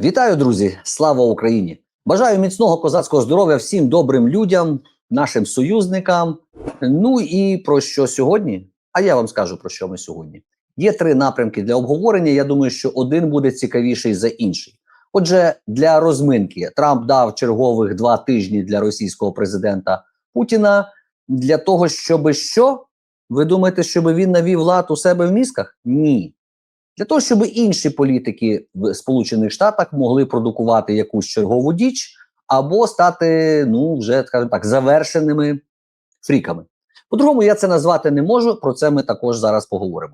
Вітаю, друзі! Слава Україні! Бажаю міцного козацького здоров'я всім добрим людям, нашим союзникам. Ну і про що сьогодні? А я вам скажу про що ми сьогодні. Є три напрямки для обговорення. Я думаю, що один буде цікавіший за інший. Отже, для розминки Трамп дав чергових два тижні для російського президента Путіна для того, щоб що? Ви думаєте, щоб він навів лад у себе в мізках? Ні. Для того, щоб інші політики в Сполучених Штатах могли продукувати якусь чергову діч або стати, ну вже скажімо так, завершеними фріками. По-другому, я це назвати не можу. Про це ми також зараз поговоримо.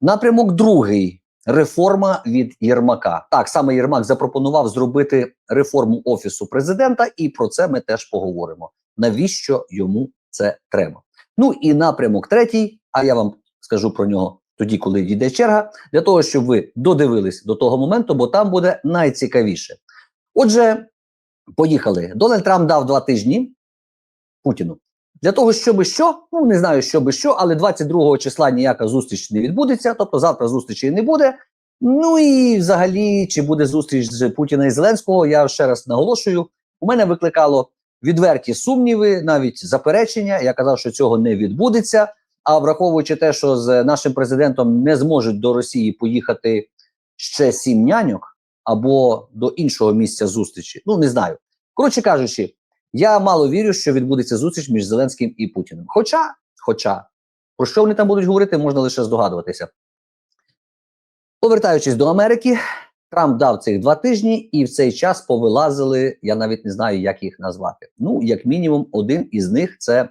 Напрямок другий реформа від Єрмака. Так саме Єрмак запропонував зробити реформу офісу президента, і про це ми теж поговоримо. Навіщо йому це треба? Ну і напрямок третій. А я вам скажу про нього тоді, коли дійде черга, для того, щоб ви додивились до того моменту, бо там буде найцікавіше. Отже, поїхали. Дональд Трамп дав два тижні Путіну. Для того, щоб що, ну не знаю, щоб що, але 22 числа ніяка зустріч не відбудеться, тобто завтра зустрічі не буде. Ну і взагалі, чи буде зустріч з Путіна і Зеленського, я ще раз наголошую. У мене викликало відверті сумніви, навіть заперечення. Я казав, що цього не відбудеться. А враховуючи те, що з нашим президентом не зможуть до Росії поїхати ще сім няньок або до іншого місця зустрічі, ну не знаю. Коротше кажучи, я мало вірю, що відбудеться зустріч між Зеленським і Путіним. Хоча, хоча, про що вони там будуть говорити, можна лише здогадуватися. Повертаючись до Америки, Трамп дав цих два тижні, і в цей час повилазили. Я навіть не знаю, як їх назвати. Ну, як мінімум, один із них це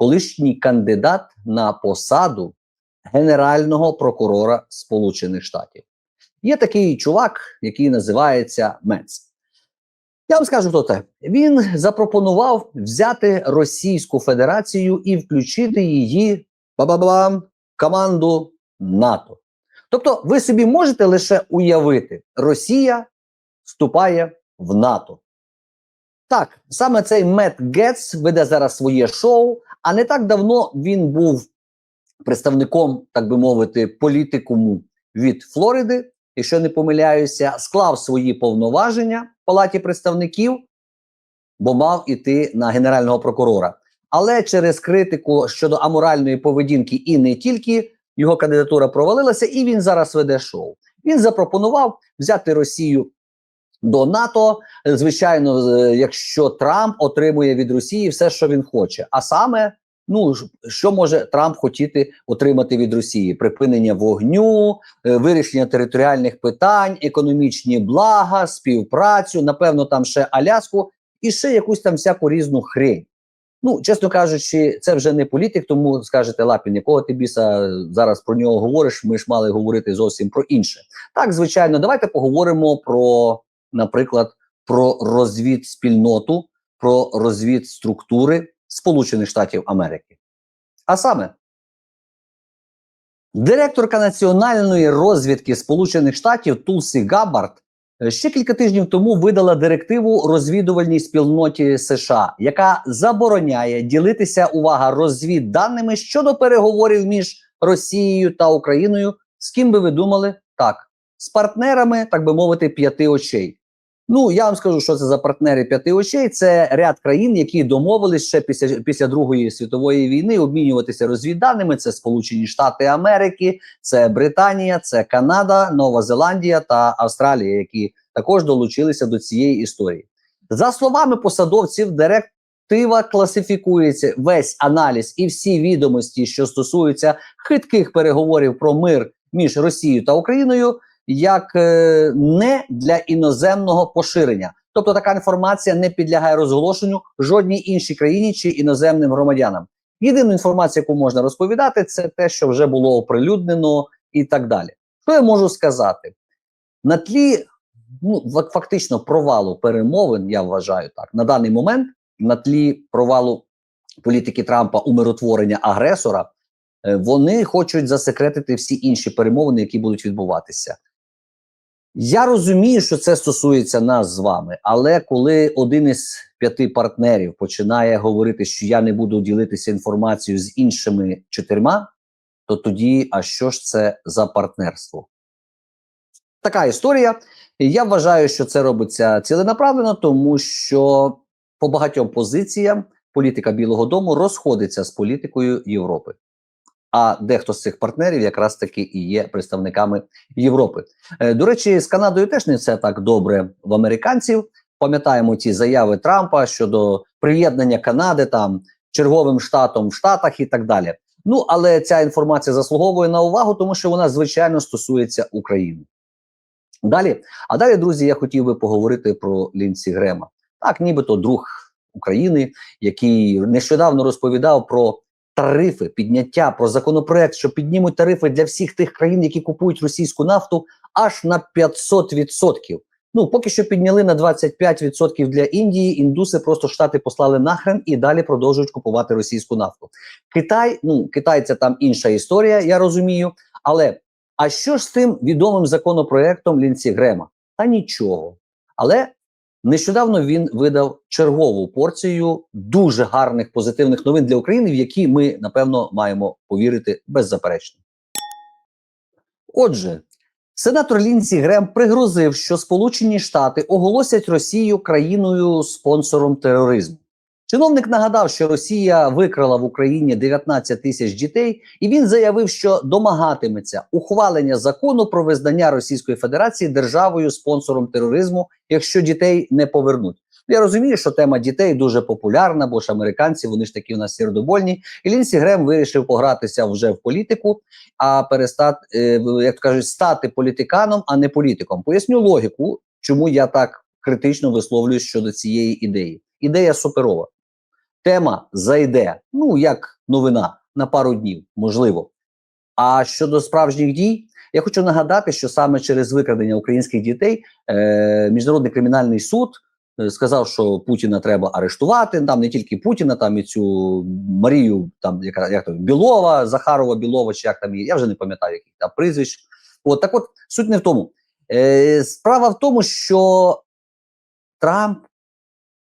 колишній кандидат на посаду Генерального прокурора Сполучених Штатів. Є такий чувак, який називається Мец. Я вам скажу, хто це. Він запропонував взяти Російську Федерацію і включити її ба-ба-бам, команду НАТО. Тобто, ви собі можете лише уявити, Росія вступає в НАТО. Так, саме цей Мет Гетц веде зараз своє шоу, а не так давно він був представником, так би мовити, політикуму від Флориди, якщо не помиляюся, склав свої повноваження в Палаті представників, бо мав іти на генерального прокурора. Але через критику щодо аморальної поведінки і не тільки його кандидатура провалилася, і він зараз веде шоу. Він запропонував взяти Росію до НАТО, звичайно, якщо Трамп отримує від Росії все, що він хоче. А саме, ну що може Трамп хотіти отримати від Росії: припинення вогню, е, вирішення територіальних питань, економічні блага, співпрацю, напевно, там ще Аляску і ще якусь там всяку різну хрень. Ну, чесно кажучи, це вже не політик, тому скажете Лапін, якого ти біса зараз про нього говориш? Ми ж мали говорити зовсім про інше. Так, звичайно, давайте поговоримо про, наприклад, про розвідспільноту, про розвідструктури Сполучених Штатів Америки. А саме, директорка національної розвідки Сполучених Штатів Тулсі Габбард Ще кілька тижнів тому видала директиву розвідувальній спільноті США, яка забороняє ділитися увага розвідданими щодо переговорів між Росією та Україною. З ким би ви думали? Так, з партнерами, так би мовити, п'яти очей. Ну я вам скажу, що це за партнери п'яти очей. Це ряд країн, які домовились ще після після Другої світової війни обмінюватися розвідданими. Це Сполучені Штати Америки, це Британія, це Канада, Нова Зеландія та Австралія, які також долучилися до цієї історії. За словами посадовців, директива класифікується весь аналіз і всі відомості, що стосуються хитких переговорів про мир між Росією та Україною як е, не для іноземного поширення. Тобто така інформація не підлягає розголошенню жодній іншій країні чи іноземним громадянам. Єдину інформацію, яку можна розповідати, це те, що вже було оприлюднено, і так далі. Що я можу сказати? На тлі ну, фактично провалу перемовин, я вважаю так, на даний момент, на тлі провалу політики Трампа умиротворення агресора, е, вони хочуть засекретити всі інші перемовини, які будуть відбуватися. Я розумію, що це стосується нас з вами, але коли один із п'яти партнерів починає говорити, що я не буду ділитися інформацією з іншими чотирма, то тоді, а що ж це за партнерство? Така історія. Я вважаю, що це робиться ціленаправленно, тому що по багатьом позиціям політика Білого Дому розходиться з політикою Європи. А дехто з цих партнерів якраз таки і є представниками Європи. Е, До речі, з Канадою теж не все так добре в американців. Пам'ятаємо ті заяви Трампа щодо приєднання Канади там черговим штатом в Штатах і так далі. Ну але ця інформація заслуговує на увагу, тому що вона звичайно стосується України. Далі, а далі, друзі, я хотів би поговорити про Лінсі Грема. Так, нібито друг України, який нещодавно розповідав про тарифи, підняття про законопроект, що піднімуть тарифи для всіх тих країн, які купують російську нафту, аж на 500%. Ну, поки що підняли на 25% для Індії. Індуси просто штати послали нахрен і далі продовжують купувати російську нафту. Китай, ну Китай це там інша історія, я розумію. Але а що ж з тим відомим законопроектом Лінсі Грема? Та нічого. Але нещодавно він видав чергову порцію дуже гарних позитивних новин для України, в які ми напевно маємо повірити беззаперечно. Отже, сенатор Лінсі Грем пригрозив, що Сполучені Штати оголосять Росію країною спонсором тероризму. Чиновник нагадав, що Росія викрала в Україні 19 тисяч дітей, і він заявив, що домагатиметься ухвалення закону про визнання Російської Федерації державою спонсором тероризму, якщо дітей не повернуть. Я розумію, що тема дітей дуже популярна, бо ж американці вони ж такі у нас сердобольні. І Лінсі Грем вирішив погратися вже в політику, а перестати, е, як кажуть, стати політиканом, а не політиком. Поясню логіку, чому я так критично висловлююсь щодо цієї ідеї. Ідея суперова. Тема зайде, ну як новина на пару днів, можливо. А щодо справжніх дій, я хочу нагадати, що саме через викрадення українських дітей е, міжнародний кримінальний суд е, сказав, що Путіна треба арештувати. Там не тільки Путіна, там і цю Марію, там яка як то Білова, Захарова, Білова, чи як там її, я вже не пам'ятаю, яких там прізвищ. От так, от суть не в тому. Е, Справа в тому, що Трамп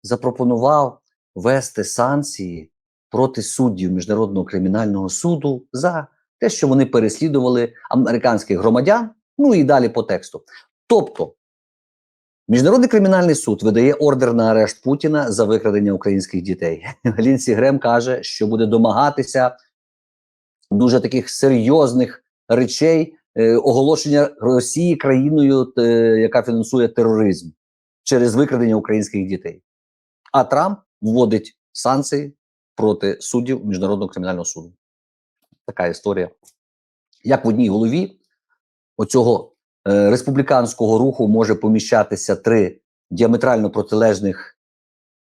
запропонував вести санкції проти суддів міжнародного кримінального суду за те, що вони переслідували американських громадян. Ну і далі по тексту. Тобто, міжнародний кримінальний суд видає ордер на арешт Путіна за викрадення українських дітей. Лінсі Грем каже, що буде домагатися дуже таких серйозних речей е, оголошення Росії країною, е, яка фінансує тероризм через викрадення українських дітей. А Трамп вводить санкції проти суддів міжнародного кримінального суду. Така історія. Як в одній голові оцього е, республіканського руху може поміщатися три діаметрально протилежних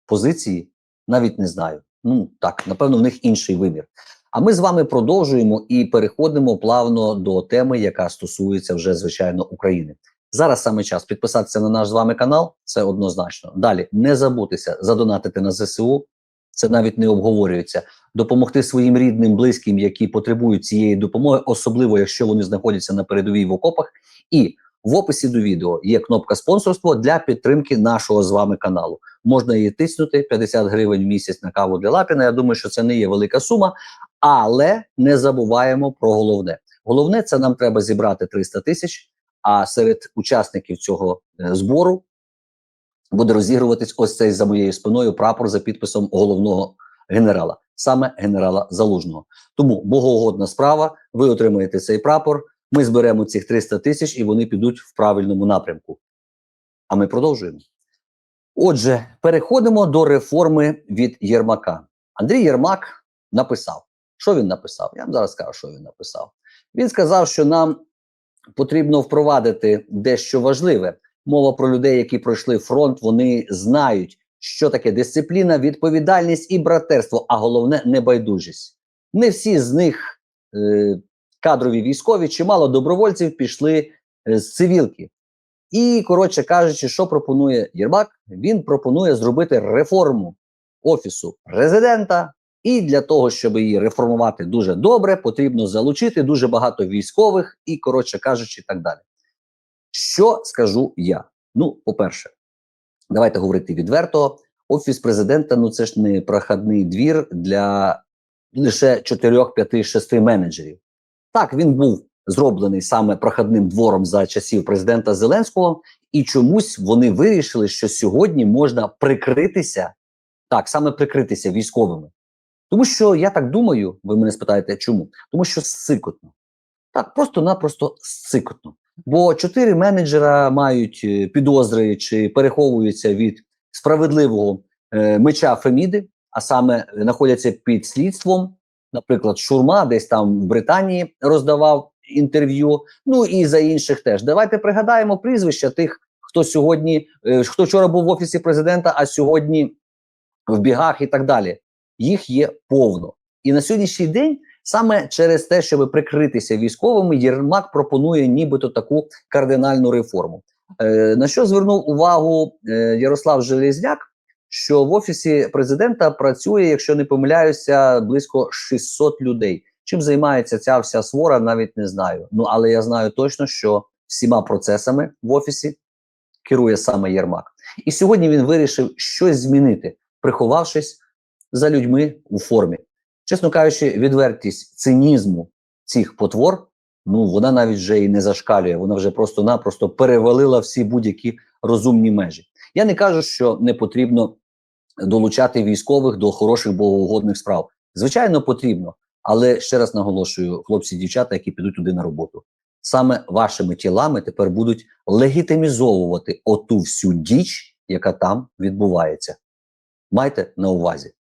позиції, навіть не знаю. Ну так, напевно, в них інший вимір. А ми з вами продовжуємо і переходимо плавно до теми, яка стосується вже звичайно України. Зараз саме час підписатися на наш з вами канал. Це однозначно. Далі не забутися задонатити на ЗСУ. Це навіть не обговорюється. Допомогти своїм рідним, близьким, які потребують цієї допомоги, особливо якщо вони знаходяться на передовій в окопах. І в описі до відео є кнопка спонсорство для підтримки нашого з вами каналу. Можна її тиснути 50 гривень в місяць на каву для Лапіна. Я думаю, що це не є велика сума, але не забуваємо про головне. Головне це нам треба зібрати 300 тисяч. А серед учасників цього е, збору буде розігруватись ось цей за моєю спиною прапор за підписом головного генерала, саме генерала Залужного. Тому богоугодна справа. Ви отримаєте цей прапор. Ми зберемо цих 300 тисяч і вони підуть в правильному напрямку. А ми продовжуємо. Отже, переходимо до реформи від Єрмака. Андрій Єрмак написав. Що він написав? Я вам зараз скажу, що він написав. Він сказав, що нам потрібно впровадити дещо важливе. Мова про людей, які пройшли фронт, вони знають, що таке дисципліна, відповідальність і братерство, а головне небайдужість. Не всі з них е, кадрові військові, чимало добровольців пішли е, з цивілки. І, коротше кажучи, що пропонує Єрмак? Він пропонує зробити реформу офісу президента. І для того, щоб її реформувати дуже добре, потрібно залучити дуже багато військових і, коротше кажучи, так далі. Що скажу я? Ну, по-перше, давайте говорити відверто. Офіс президента ну це ж не проходний двір для лише 4, 5, 6 менеджерів. Так, він був зроблений саме проходним двором за часів президента Зеленського, і чомусь вони вирішили, що сьогодні можна прикритися так, саме прикритися військовими. Тому що я так думаю, ви мене спитаєте, чому? Тому що сикотно. Так, просто-напросто сикотно. Бо чотири менеджера мають е, підозри чи переховуються від справедливого е, меча Феміди, а саме е, знаходяться під слідством. Наприклад, Шурма десь там в Британії роздавав інтерв'ю. Ну і за інших теж. Давайте пригадаємо прізвища тих, хто сьогодні, е, хто вчора був в офісі президента, а сьогодні в бігах і так далі. Їх є повно. І на сьогоднішній день саме через те, щоб прикритися військовими, Єрмак пропонує нібито таку кардинальну реформу. Е, на що звернув увагу е, Ярослав Железняк, що в офісі президента працює, якщо не помиляюся, близько 600 людей. Чим займається ця вся свора, навіть не знаю. Ну але я знаю точно, що всіма процесами в офісі керує саме Єрмак. І сьогодні він вирішив щось змінити, приховавшись за людьми у формі. Чесно кажучи, відвертість цинізму цих потвор, ну вона навіть вже і не зашкалює, вона вже просто-напросто перевалила всі будь-які розумні межі. Я не кажу, що не потрібно долучати військових до хороших богоугодних справ. Звичайно, потрібно, але ще раз наголошую, хлопці, дівчата, які підуть туди на роботу, саме вашими тілами тепер будуть легітимізовувати оту всю діч, яка там відбувається. Майте на увазі.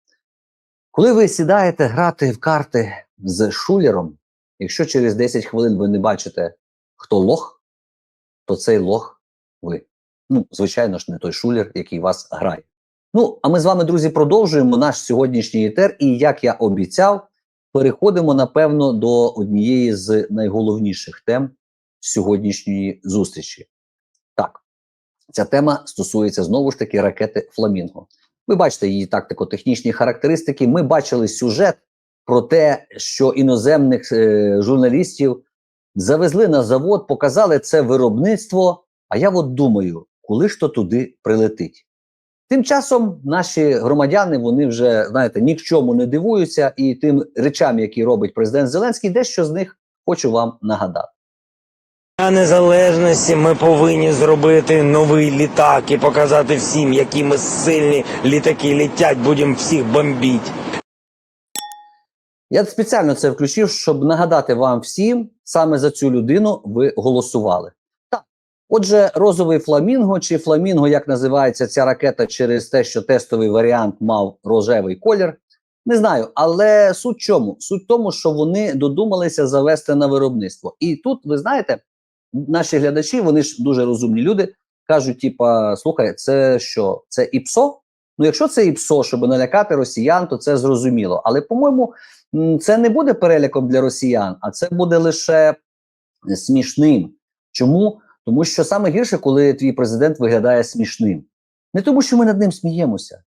Коли ви сідаєте грати в карти з шулером, якщо через 10 хвилин ви не бачите, хто лох, то цей лох ви. Ну, звичайно ж, не той шулер, який вас грає. Ну, а ми з вами, друзі, продовжуємо наш сьогоднішній етер. І як я обіцяв, переходимо напевно до однієї з найголовніших тем сьогоднішньої зустрічі. Так, ця тема стосується знову ж таки ракети Фламінго. Ви бачите її тактико-технічні характеристики. Ми бачили сюжет про те, що іноземних е, журналістів завезли на завод, показали це виробництво. А я от думаю, коли ж то туди прилетить. Тим часом наші громадяни вони вже знаєте ні в чому не дивуються, і тим речам, які робить президент Зеленський, дещо з них хочу вам нагадати. Для незалежності ми повинні зробити новий літак і показати всім, які ми сильні літаки літять, будемо всіх бомбити. Я спеціально це включив, щоб нагадати вам всім, саме за цю людину ви голосували. Так, отже, розовий фламінго чи фламінго, як називається ця ракета, через те, що тестовий варіант мав рожевий колір. Не знаю, але суть чому? Суть в тому, що вони додумалися завести на виробництво. І тут, ви знаєте, наші глядачі, вони ж дуже розумні люди, кажуть: типа, слухай, це що? Це ІПСО? Ну, якщо це ІПСО, щоб налякати росіян, то це зрозуміло. Але, по-моєму, це не буде переліком для росіян, а це буде лише смішним. Чому? Тому що саме гірше, коли твій президент виглядає смішним. Не тому, що ми над ним сміємося,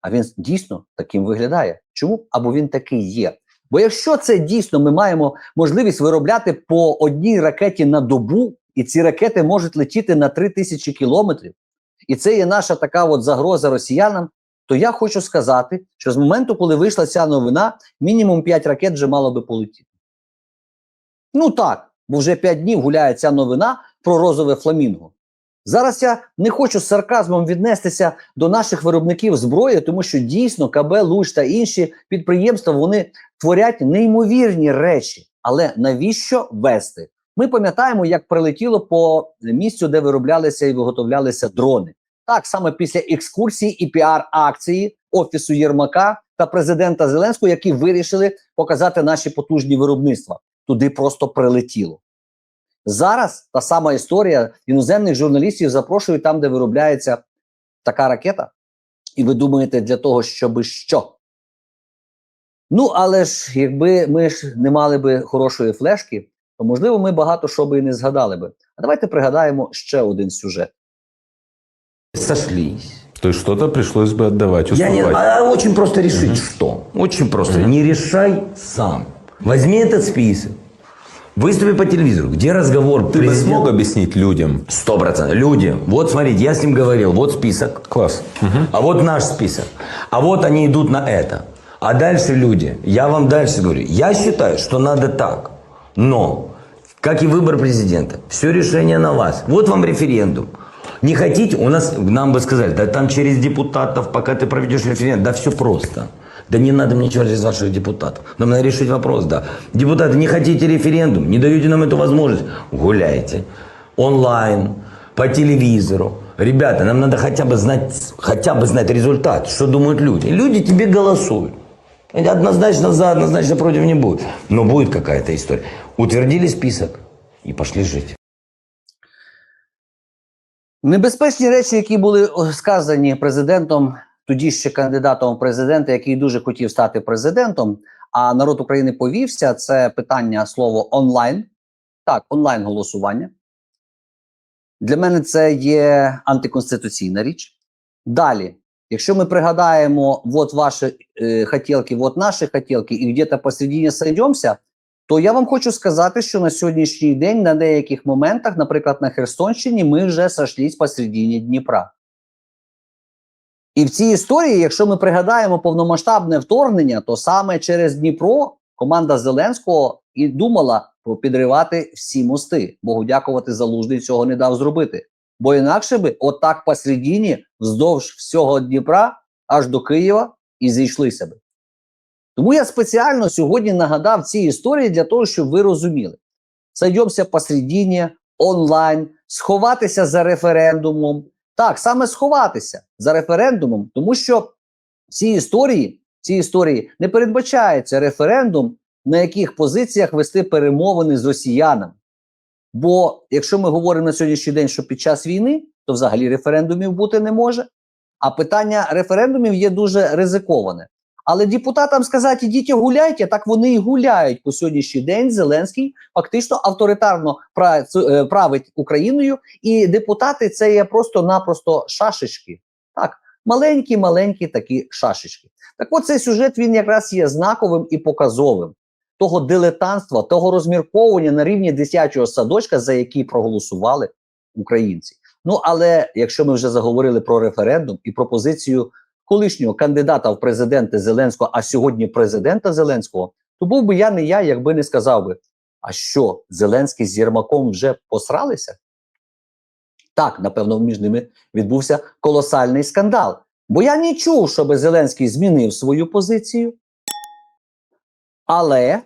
а він дійсно таким виглядає. Чому? Або він такий є. Бо якщо це дійсно ми маємо можливість виробляти по одній ракеті на добу, і ці ракети можуть летіти на 3000 кілометрів, і це є наша така от загроза росіянам, то я хочу сказати, що з моменту, коли вийшла ця новина, мінімум 5 ракет вже мало би полетіти. Ну так, бо вже 5 днів гуляє ця новина про розове фламінго. Зараз я не хочу з сарказмом віднестися до наших виробників зброї, тому що дійсно КБ Луч та інші підприємства вони творять неймовірні речі. Але навіщо вести? Ми пам'ятаємо, як прилетіло по місцю, де вироблялися і виготовлялися дрони. Так саме після екскурсії і піар-акції офісу Єрмака та президента Зеленського, які вирішили показати наші потужні виробництва. Туди просто прилетіло. Зараз та сама історія іноземних журналістів запрошують там, де виробляється така ракета. І ви думаєте, для того, щоби що? Ну, але ж якби ми ж не мали би хорошої флешки, то можливо ми багато що би і не згадали би. А давайте пригадаємо ще один сюжет. сошлись. То есть что-то пришлось бы отдавать, Я уступать. не, а очень просто решить, что. Очень просто. Не решай сам. Возьми этот список. Выступи по телевизору. Где разговор Ты бы президента? смог объяснить людям? Сто процентов. Люди, вот смотрите, я с ним говорил, вот список. Класс. А вот наш список. А вот они идут на это. А дальше люди, я вам дальше говорю, я считаю, что надо так. Но Как и выбор президента. Все решение на вас. Вот вам референдум. Не хотите, у нас, нам бы сказали, да там через депутатов, пока ты проведешь референдум, да все просто. Да не надо мне через ваших депутатов. Нам надо решить вопрос, да. Депутаты, не хотите референдум, не даете нам эту возможность, гуляйте. Онлайн, по телевизору. Ребята, нам надо хотя бы знать, хотя бы знать результат, что думают люди. Люди тебе голосуют. Однозначно за, однозначно против не будет. Но будет какая-то история. Утвердили список и пошли жить. Небезпечні речі, які були о, сказані президентом, тоді ще кандидатом в президенти, який дуже хотів стати президентом, а народ України повівся. Це питання слово онлайн. Так, онлайн голосування. Для мене це є антиконституційна річ. Далі, якщо ми пригадаємо, от ваші е, хотілки, от наші хотілки, і где-то посередині сойдемося, то я вам хочу сказати, що на сьогоднішній день на деяких моментах, наприклад, на Херсонщині, ми вже сошлись посередині Дніпра. І в цій історії, якщо ми пригадаємо повномасштабне вторгнення, то саме через Дніпро команда Зеленського і думала про підривати всі мости. Богу дякувати, залужний цього не дав зробити. Бо інакше би, отак посередині, вздовж всього Дніпра, аж до Києва, і зійшлися би. Тому я спеціально сьогодні нагадав ці історії для того, щоб ви розуміли. Сойдемося посередині, онлайн, сховатися за референдумом. Так, саме сховатися за референдумом, тому що ці історії, ці історії не передбачається референдум, на яких позиціях вести перемовини з росіянами. Бо якщо ми говоримо на сьогоднішній день, що під час війни, то взагалі референдумів бути не може. А питання референдумів є дуже ризиковане. Але депутатам сказати, ідіть гуляйте, так вони і гуляють по сьогоднішній день. Зеленський фактично авторитарно е, править Україною, і депутати це є просто-напросто шашечки. Так, маленькі, маленькі такі шашечки. Так, от цей сюжет він якраз є знаковим і показовим того дилетантства, того розмірковування на рівні дитячого садочка, за який проголосували українці. Ну але якщо ми вже заговорили про референдум і пропозицію колишнього кандидата в президенти Зеленського, а сьогодні президента Зеленського, то був би я не я, якби не сказав би: а що Зеленський з Єрмаком вже посралися? Так, напевно, між ними відбувся колосальний скандал. Бо я не чув, щоб Зеленський змінив свою позицію. Але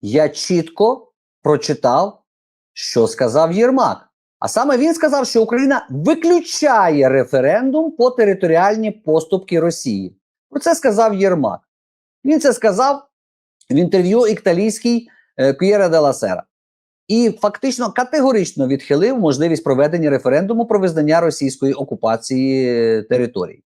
я чітко прочитав, що сказав Єрмак. А саме він сказав, що Україна виключає референдум по територіальні поступки Росії. Про це сказав Єрмак. Він це сказав в інтерв'ю італійській е, К'єра де ла Сера. І фактично категорично відхилив можливість проведення референдуму про визнання російської окупації е, територій.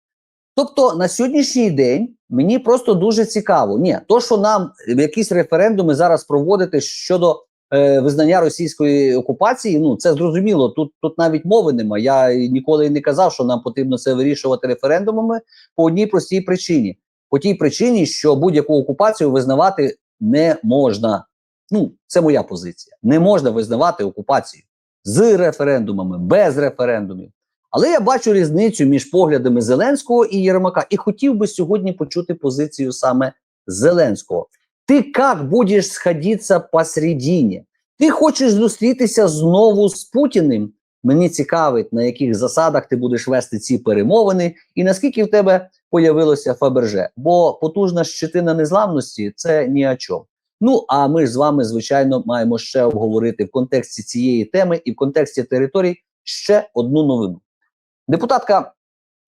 Тобто на сьогоднішній день мені просто дуже цікаво. Ні, то, що нам якісь референдуми зараз проводити щодо е, визнання російської окупації, ну це зрозуміло. Тут тут навіть мови немає. Я ніколи не казав, що нам потрібно це вирішувати референдумами по одній простій причині: по тій причині, що будь-яку окупацію визнавати не можна. Ну, це моя позиція. Не можна визнавати окупацію з референдумами, без референдумів. Але я бачу різницю між поглядами Зеленського і Єрмака, і хотів би сьогодні почути позицію саме Зеленського. Ти як будеш сходитися посередині? Ти хочеш зустрітися знову з Путіним? Мені цікавить, на яких засадах ти будеш вести ці перемовини, і наскільки в тебе появилося Фаберже. Бо потужна щитина незламності це ні о чому. Ну а ми ж з вами, звичайно, маємо ще обговорити в контексті цієї теми і в контексті територій ще одну новину. Депутатка,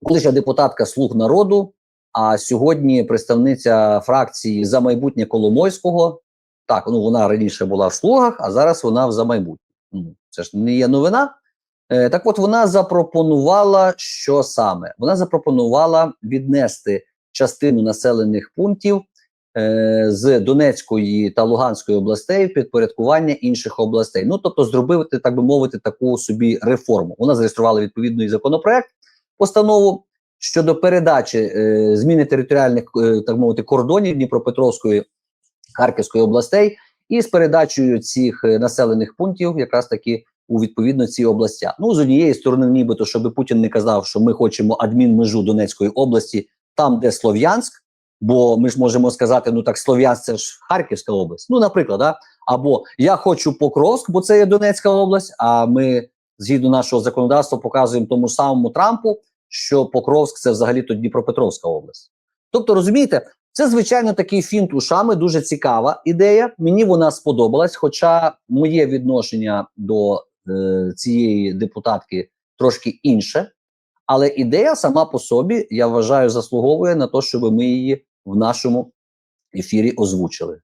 колишня депутатка Слуг народу, а сьогодні представниця фракції за майбутнє Коломойського. Так, ну вона раніше була в слугах, а зараз вона в за майбутнє. Ну, це ж не є новина. Е, так от вона запропонувала, що саме? Вона запропонувала віднести частину населених пунктів е, з Донецької та Луганської областей в підпорядкування інших областей. Ну тобто, зробити, так би мовити, таку собі реформу. Вона зареєструвала відповідний законопроект, постанову щодо передачі е, зміни територіальних е, так мовити кордонів Дніпропетровської Харківської областей і з передачею цих е, населених пунктів, якраз таки у відповідно ці областя. Ну з однієї сторони, нібито, щоб Путін не казав, що ми хочемо адмінмежу Донецької області, там, де Слов'янськ. Бо ми ж можемо сказати, ну так Слов'янськ це ж Харківська область. Ну, наприклад, да? або я хочу Покровськ, бо це є Донецька область. А ми згідно нашого законодавства показуємо тому самому Трампу, що Покровськ це взагалі то Дніпропетровська область. Тобто, розумієте, це звичайно такий фінт ушами, дуже цікава ідея. Мені вона сподобалась. Хоча моє відношення до е, цієї депутатки трошки інше. Але ідея сама по собі, я вважаю, заслуговує на те, щоб ми її в нашому ефірі озвучили.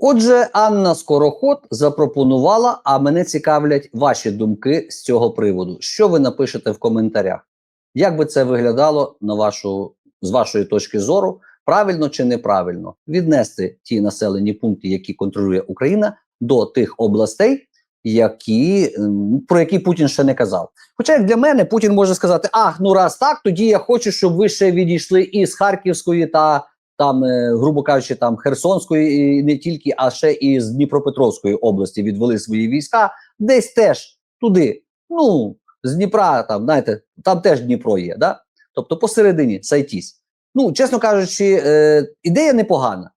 Отже, Анна Скороход запропонувала, а мене цікавлять ваші думки з цього приводу. Що ви напишете в коментарях? Як би це виглядало на вашу, з вашої точки зору, правильно чи неправильно віднести ті населені пункти, які контролює Україна, до тих областей, які, ем, про які Путін ще не казав? Хоча як для мене Путін може сказати: ах, ну раз так, тоді я хочу, щоб ви ще відійшли із Харківської та там, е, грубо кажучи, там Херсонської і не тільки, а ще і з Дніпропетровської області відвели свої війська, десь теж туди. Ну з Дніпра, там знаєте, там теж Дніпро є, да? Тобто посередині сайтісь. Ну, чесно кажучи, е, ідея непогана.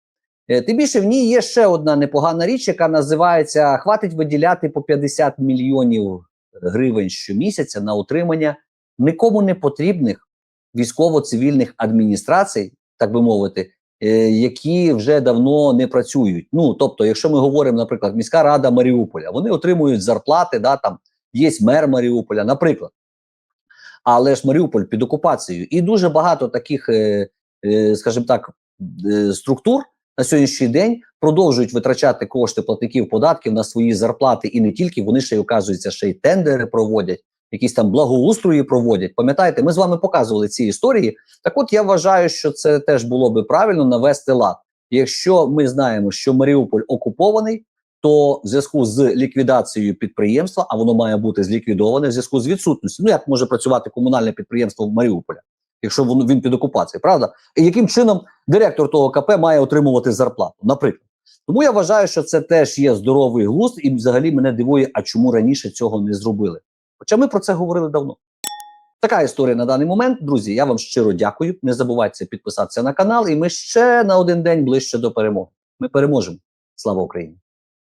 Е, тим більше в ній є ще одна непогана річ, яка називається: хватить виділяти по 50 мільйонів гривень щомісяця на утримання нікому не потрібних військово-цивільних адміністрацій, так би мовити, е, які вже давно не працюють. Ну тобто, якщо ми говоримо, наприклад, міська рада Маріуполя, вони отримують зарплати, да там є мер Маріуполя, наприклад. Але ж Маріуполь під окупацією, і дуже багато таких, е, е, скажімо так, структур на сьогоднішній день продовжують витрачати кошти платників податків на свої зарплати, і не тільки вони ще й оказуються, ще й тендери проводять, якісь там благоустрої проводять. Пам'ятаєте, ми з вами показували ці історії. Так, от я вважаю, що це теж було би правильно навести лад. Якщо ми знаємо, що Маріуполь окупований, то в зв'язку з ліквідацією підприємства, а воно має бути зліквідоване в зв'язку з відсутністю. Ну як може працювати комунальне підприємство в Маріуполя, якщо воно він під окупацією, правда? І яким чином директор того КП має отримувати зарплату, наприклад. Тому я вважаю, що це теж є здоровий глузд, і взагалі мене дивує, а чому раніше цього не зробили. Хоча ми про це говорили давно. Така історія на даний момент. Друзі, я вам щиро дякую. Не забувайте підписатися на канал, і ми ще на один день ближче до перемоги. Ми переможемо. Слава Україні!